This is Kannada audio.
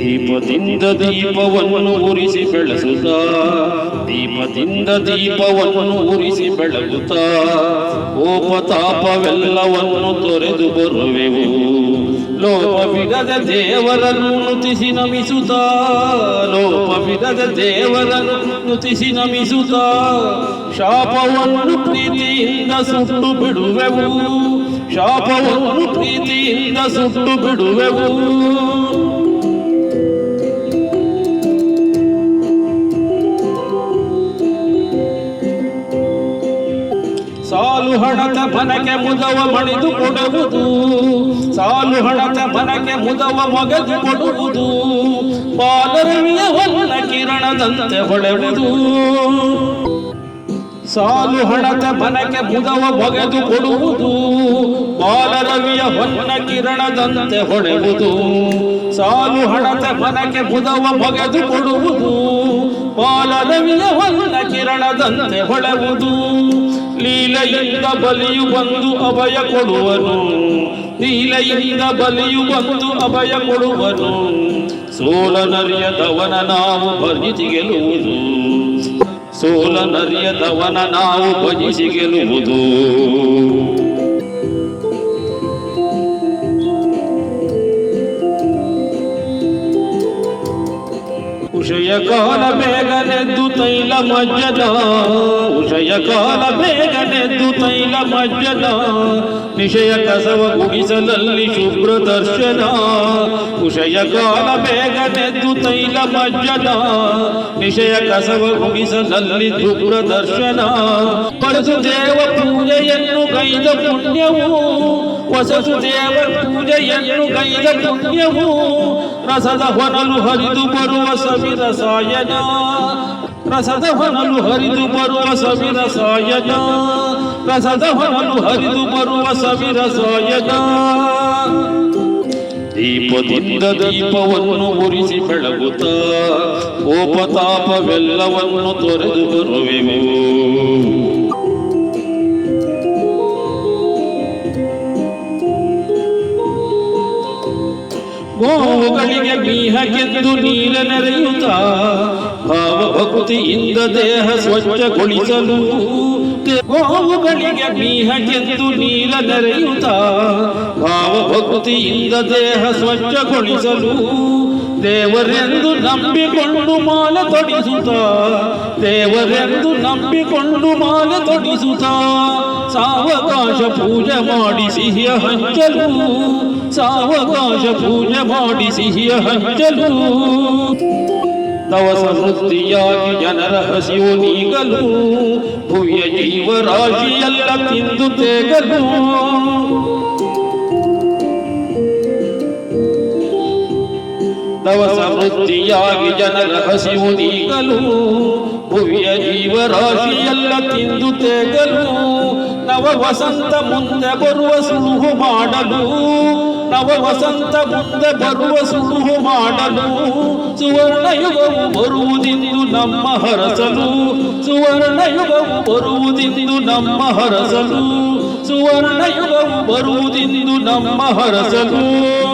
ದೀಪದಿಂದ ದೀಪವನ್ನು ಉರಿಸಿ ಬೆಳಗುತ್ತ ದೀಪದಿಂದ ದೀಪವನ್ನು ಉರಿಸಿ ಬೆಳಗುತ್ತ, ಕೋಪತಾಪವೆಲ್ಲವನ್ನು ತೊರೆದು ಬರುವೆವು. ಲೋಪವಿರದ ದೇವರನ್ನು ನುತಿಸಿ ನಮಿಸುತ್ತ ಲೋಪವಿರದ ದೇವರನ್ನು ನುತಿಸಿ ನಮಿಸುತ್ತ, ಶಾಪವನ್ನು ಪ್ರೀತಿಯಿಂದ ಸುಟ್ಟು ಬಿಡುವೆವು. ಶಾಪವನ್ನು ಪ್ರೀತಿಯಿಂದ ಸುಟ್ಟು ಬಿಡುವೆವು. ಸಾಲು ಹಣದ ಬನಕೆ ಮುದವ ಮಣಿದು ಕೊಡುವುದು. ಸಾಲು ಹಣದ ಬನಕೆ ಮುದವ ಮಗದು ಕೊಡುವುದು. ಬಾಲರವಿಯ ಹೊನ್ನ ಕಿರಣದಂತೆ ಹೊಳೆವುದು. ಸಾಲು ಹಣದ ಬನಕೆ ಮುದವ ಮೊಗೆದು ಕೊಡುವುದು. ಬಾಲರವಿಯ ಹೊನ್ನ ಕಿರಣದಂತೆ ಹೊಳೆವುದು. ಸಾಲು ಹಣದ ಬನಕೆ ಮುದವ ಮೊಗೆದು ಕೊಡುವುದು. ಬಾಲರವಿಯ ಹೊನ್ನ ಕಿರಣದಂತೆ ಹೊಳೆವುದು. ಲೀಲೆಯಿಂದ ಬಲಿಯು ಬಂದು ಅಭಯ ಕೊಡುವನು. ನೀಲೆಯಿಂದ ಬಲಿಯು ಬಂದು ಅಭಯ ಕೊಡುವನು. ಸೋಲನರಿಯದವನ ನಾವು ಭಜಿಸಿ ಗೆಲ್ಲುವುದು. ಸೋಲನರಿಯದವನ ನಾವು ಭಜಿಸಿ ಗೆಲ್ಲುವುದು. ಉಷಯ ಕಾಲ ಬೇಗನೆದ್ದು ತೈಲ ಮಜ್ಜನ ಉಷಯ ಕಾಲ ಬೇಗನೆದ್ದು ತೈಲ ಮಜ್ಜನ ನಿಶಯ ಕಸವ ಗುಡಿಸಲಲ್ಲಿ ಶುಭ್ರ ದರ್ಶನ ಉಷಯ ಕಾಲ ಬೇಗನೆದ್ದು ತೈಲ ಮಜ್ಜನ ನಿಶಯ ಕಸವ ಗುಡಿಸಲಲ್ಲಿ ಶುಭ್ರ ದರ್ಶನ ಪರಸು ದೇವ ಪೂಜೆಯನ್ನು ಗೈದ ಪುಣ್ಯವು ಹೊಸಸು ದೇವ ಪೂಜೆಯನ್ನು ಗೈದ ಪುಣ್ಯವು ರಸದ ಹೊನಲು ಹರಿದು ಬರುವ ಸವಿರ ಸಾಯನ. ರಸದ ಹೊನಲು ಹರಿದು ಬರುವ ಸವಿರ ಸಾಯನ. ರಸದ ಹೊನಲು ಹರಿದು ಬರುವ ಸವಿರ ಸಾಯನ. ದೀಪದಿಂದ ದೀಪವನ್ನು ಉರಿಸಿ ಬೆಳಗುತ್ತ ಕೋಪತಾಪವೆಲ್ಲವನ್ನು ತೊರೆದು ಬರುವೆವು. ಗೋವುಗಳಿಗೆ ಮೀಹಗೆದ್ದು ನೀರ ನೆರೆಯುತ್ತ ಭಾವ ಭಕ್ತಿಯಿಂದ ದೇಹ ಸ್ವಚ್ಛಗೊಳಿಸಲು ಗೋವುಗಳಿಗೆ ಮೀಹಗೆದ್ದು ನೀರ ನೆರೆಯುತ್ತ ಭಾವ ಭಕ್ತಿಯಿಂದ ದೇಹ ಸ್ವಚ್ಛಗೊಳಿಸಲು ದೇವರೆಂದು ನಂಬಿಕೊಂಡು ಮಾಲೆ ತೊಡಿಸುತ್ತ ದೇವರೆಂದು ನಂಬಿಕೊಂಡು ಮಾಲೆ ತೊಡಿಸುತ್ತ ಸಾವಕಾಶ ಪೂಜೆ ಮಾಡಿ ಸಿಹಿಯ ಹಂಚಲು ಸಾವಕಾಶ ಪೂಜೆ ಮಾಡಿ ಸಿಹಿಯ ಹಂಚಲು ದವಸ ಸಮೃದ್ಧಿಯಾಗಿ ಜನರ ಹಸಿವು ನೀಗಲು, ಭುವ್ಯ ಜೀವರಾಶಿಯೆಲ್ಲ ತಿಂದು ತೇಗಲು. ತವ ಸಮೃದ್ಧಿಯಾಗಿ ಜನರ ಹಸಿವು ನೀಗಲು, ಭುವಿಯ ಜೀವರಾಶಿಯೆಲ್ಲ ತಿಂದು ತೇಗಲು. ನವ ವಸಂತ ಮುಂದೆ ಬರುವ ಸುಳುಹು ಮಾಡಲು, ನವ ವಸಂತ ಮುಂದೆ ಬರುವ ಸುಳುಹು ಮಾಡಲು. ಸುವರ್ಣ ಯುಗವು ಬರುವುದೆಂದು ನಮ್ಮ ಹರಸಲು. ಸುವರ್ಣ ಯುಗವು ನಮ್ಮ ಹರಸಲು. ಸುವರ್ಣ ಯುಗವು ನಮ್ಮ ಹರಸಲು.